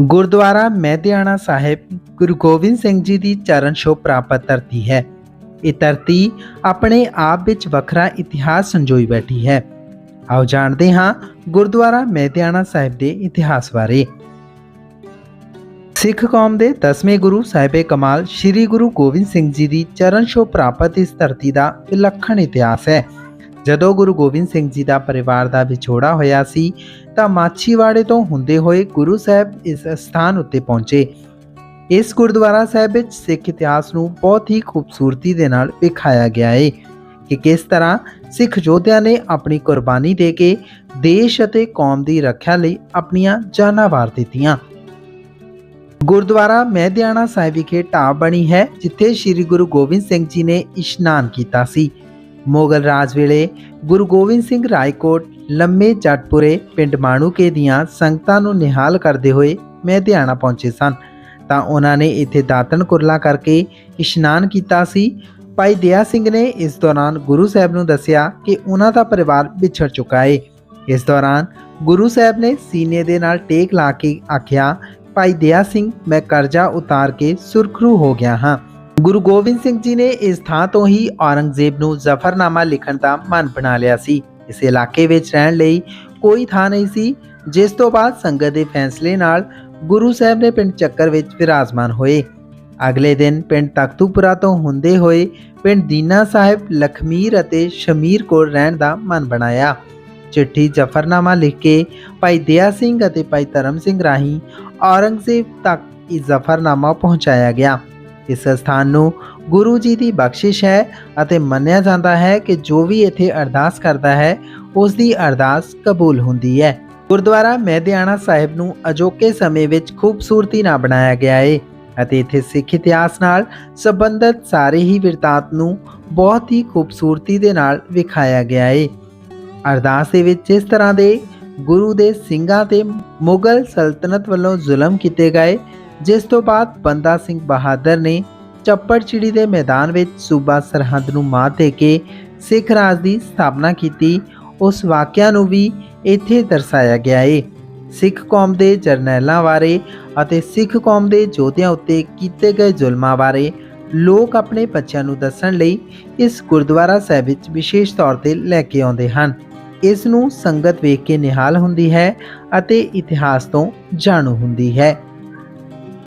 ਗੁਰਦੁਆਰਾ ਮਹਿਦਿਆਣਾ ਸਾਹਿਬ ਗੁਰੂ ਗੋਬਿੰਦ ਸਿੰਘ ਜੀ ਦੀ ਚਰਨ ਛੋਹ ਪ੍ਰਾਪਤ ਧਰਤੀ ਹੈ। ਇਹ ਧਰਤੀ ਆਪਣੇ ਆਪ ਵਿੱਚ ਵੱਖਰਾ ਇਤਿਹਾਸ ਸੰਜੋਈ ਬੈਠੀ ਹੈ। ਆਓ ਜਾਣਦੇ ਹਾਂ ਗੁਰਦੁਆਰਾ ਮਹਿਦਿਆਣਾ ਸਾਹਿਬ ਦੇ ਇਤਿਹਾਸ ਬਾਰੇ। ਸਿੱਖ ਕੌਮ ਦੇ 10ਵੇਂ ਗੁਰੂ ਸਾਹਿਬੇ ਕਮਾਲ ਸ੍ਰੀ ਗੁਰੂ ਗੋਬਿੰਦ ਸਿੰਘ ਜੀ ਦੀ ਚਰਨ ਛੋਹ ਪ੍ਰਾਪਤ ਇਸ ਧਰਤੀ ਦਾ ਵਿਲੱਖਣ ਇਤਿਹਾਸ ਹੈ। ਜਦੋਂ ਗੁਰੂ ਗੋਬਿੰਦ ਸਿੰਘ ਜੀ ਦਾ ਪਰਿਵਾਰ ਦਾ ਵਿਛੋੜਾ ਹੋਇਆ ਸੀ, ਤਾਂ ਮਾਛੀਵਾੜੇ ਤੋਂ ਹੁੰਦੇ ਹੋਏ ਗੁਰੂ ਸਾਹਿਬ ਇਸ ਸਥਾਨ ਉੱਤੇ ਪਹੁੰਚੇ। ਇਸ ਗੁਰਦੁਆਰਾ ਸਾਹਿਬ ਵਿੱਚ ਸਿੱਖ ਇਤਿਹਾਸ ਨੂੰ ਬਹੁਤ ਹੀ ਖੂਬਸੂਰਤੀ ਦੇ ਨਾਲ ਵਿਖਾਇਆ ਗਿਆ ਹੈ ਕਿ ਕਿਸ ਤਰ੍ਹਾਂ ਸਿੱਖ ਯੋਧਿਆਂ ਨੇ ਆਪਣੀ ਕੁਰਬਾਨੀ ਦੇ ਕੇ ਦੇਸ਼ ਅਤੇ ਕੌਮ ਦੀ ਰੱਖਿਆ ਲਈ ਆਪਣੀਆਂ ਜਾਨਾਂ ਵਾਰ ਦਿੱਤੀਆਂ। ਗੁਰਦੁਆਰਾ ਮਹਿਦਿਆਣਾ ਸਾਹਿਬ ਵਿਖੇ ਢਾਬ ਬਣੀ ਹੈ, ਜਿੱਥੇ ਸ੍ਰੀ ਗੁਰੂ ਗੋਬਿੰਦ ਸਿੰਘ ਜੀ ਨੇ ਇਸ਼ਨਾਨ ਕੀਤਾ ਸੀ। ਮੁਗਲ ਰਾਜ ਵੇਲੇ ਗੁਰੂ ਗੋਬਿੰਦ ਸਿੰਘ ਰਾਏਕੋਟ, ਲੰਮੇ ਜੱਟਪੁਰੇ ਪਿੰਡ ਮਾਣੂਕੇ ਦੀਆਂ ਸੰਗਤਾਂ ਨੂੰ ਨਿਹਾਲ ਕਰਦੇ ਹੋਏ ਮਹਿਦਿਆਣਾ ਪਹੁੰਚੇ ਸਨ। ਤਾਂ ਉਹਨਾਂ ਨੇ ਇੱਥੇ ਦਾਤਨ ਕੁਰਲਾ ਕਰਕੇ ਇਸ਼ਨਾਨ ਕੀਤਾ ਸੀ। ਭਾਈ ਦਇਆ ਸਿੰਘ ਨੇ ਇਸ ਦੌਰਾਨ ਗੁਰੂ ਸਾਹਿਬ ਨੂੰ ਦੱਸਿਆ ਕਿ ਉਹਨਾਂ ਦਾ ਪਰਿਵਾਰ ਵਿਛੜ ਚੁੱਕਾ ਹੈ ਇਸ ਦੌਰਾਨ ਗੁਰੂ ਸਾਹਿਬ ਨੇ ਸੀਨੇ ਦੇ ਨਾਲ ਟੇਕ ਲਾ ਕੇ ਆਖਿਆ, ਭਾਈ ਦਇਆ ਸਿੰਘ, ਮੈਂ ਕਰਜ਼ਾ ਉਤਾਰ ਕੇ ਸੁਰਖਰੂ ਹੋ ਗਿਆ ਹਾਂ। ਗੁਰੂ ਗੋਬਿੰਦ ਸਿੰਘ ਜੀ ਨੇ ਇਸ ਥਾਂ ਤੋਂ ਹੀ ਔਰੰਗਜ਼ੇਬ ਨੂੰ ਜ਼ਫਰਨਾਮਾ ਲਿਖਣ ਦਾ ਮਨ ਬਣਾ ਲਿਆ ਸੀ। ਇਸ ਇਲਾਕੇ ਵਿੱਚ ਰਹਿਣ ਲਈ ਕੋਈ ਥਾਂ ਨਹੀਂ ਸੀ, ਜਿਸ ਤੋਂ ਬਾਅਦ ਸੰਗਤ ਦੇ ਫੈਸਲੇ ਨਾਲ ਗੁਰੂ ਸਾਹਿਬ ਨੇ ਪਿੰਡ ਚੱਕਰ ਵਿੱਚ ਵਿਰਾਜਮਾਨ ਹੋਏ। ਅਗਲੇ ਦਿਨ ਪਿੰਡ ਤਖਤੂਪੁਰਾ ਤੋਂ ਹੁੰਦੇ ਹੋਏ ਪਿੰਡ ਦੀਨਾ ਸਾਹਿਬ, ਲਖਮੀਰ ਅਤੇ ਸ਼ਮੀਰ ਕੋਲ ਰਹਿਣ ਦਾ ਮਨ ਬਣਾਇਆ। ਚਿੱਠੀ ਜ਼ਫਰਨਾਮਾ ਲਿਖ ਕੇ ਭਾਈ ਦਇਆ ਸਿੰਘ ਅਤੇ ਭਾਈ ਧਰਮ ਸਿੰਘ ਰਾਹੀਂ ਔਰੰਗਜ਼ੇਬ ਤੱਕ ਇਹ ਜ਼ਫਰਨਾਮਾ ਪਹੁੰਚਾਇਆ ਗਿਆ। ਇਸ ਸਥਾਨ ਨੂੰ ਗੁਰੂ ਜੀ ਦੀ ਬਖਸ਼ਿਸ਼ ਹੈ ਅਤੇ ਮੰਨਿਆ ਜਾਂਦਾ ਹੈ ਕਿ ਜੋ ਵੀ ਇੱਥੇ ਅਰਦਾਸ ਕਰਦਾ ਹੈ, ਉਸ ਦੀ ਅਰਦਾਸ ਕਬੂਲ ਹੁੰਦੀ ਹੈ। ਗੁਰਦੁਆਰਾ ਮਹਿਦਿਆਣਾ ਸਾਹਿਬ ਨੂੰ ਅਜੋਕੇ ਸਮੇਂ ਵਿੱਚ ਖੂਬਸੂਰਤੀ ਨਾਲ ਬਣਾਇਆ ਗਿਆ ਹੈ ਅਤੇ ਇੱਥੇ ਸਿੱਖ ਇਤਿਹਾਸ ਨਾਲ ਸੰਬੰਧਿਤ ਸਾਰੇ ਹੀ ਵਿਰਤਾਂਤ ਨੂੰ ਬਹੁਤ ਹੀ ਖੂਬਸੂਰਤੀ ਦੇ ਨਾਲ ਵਿਖਾਇਆ ਗਿਆ ਹੈ ਅਰਦਾਸ ਦੇ ਵਿੱਚ ਇਸ ਤਰ੍ਹਾਂ ਦੇ ਗੁਰੂ ਦੇ ਸਿੰਘਾਂ ਤੇ ਮੁਗਲ ਸਲਤਨਤ ਵੱਲੋਂ ਜ਼ੁਲਮ ਕੀਤੇ ਗਏ ਜਿਸ ਤੋਂ ਬਾਅਦ ਬੰਦਾ ਸਿੰਘ ਬਹਾਦਰ ਨੇ ਚੱਪੜਚਿੜੀ ਦੇ ਮੈਦਾਨ ਵਿੱਚ ਸੂਬਾ ਸਰਹੰਦ ਨੂੰ ਮਾਤ ਦੇ ਕੇ ਸਿੱਖ ਰਾਜ ਦੀ ਸਥਾਪਨਾ ਕੀਤੀ, ਉਸ ਵਾਕਿਆ ਨੂੰ ਵੀ ਇੱਥੇ ਦਰਸਾਇਆ ਗਿਆ ਹੈ ਸਿੱਖ ਕੌਮ ਦੇ ਜਰਨੈਲਾਂ ਬਾਰੇ ਅਤੇ ਸਿੱਖ ਕੌਮ ਦੇ ਯੋਧਿਆਂ ਉੱਤੇ ਕੀਤੇ ਗਏ ਜ਼ੁਲਮਾਂ ਬਾਰੇ ਲੋਕ ਆਪਣੇ ਬੱਚਿਆਂ ਨੂੰ ਦੱਸਣ ਲਈ ਇਸ ਗੁਰਦੁਆਰਾ ਸਾਹਿਬ ਵਿੱਚ ਵਿਸ਼ੇਸ਼ ਤੌਰ ਤੇ ਲੈ ਕੇ ਆਉਂਦੇ ਹਨ। ਇਸ ਨੂੰ ਸੰਗਤ ਵੇਖ ਕੇ ਨਿਹਾਲ ਹੁੰਦੀ ਹੈ ਅਤੇ ਇਤਿਹਾਸ ਤੋਂ ਜਾਣੂ ਹੁੰਦੀ ਹੈ।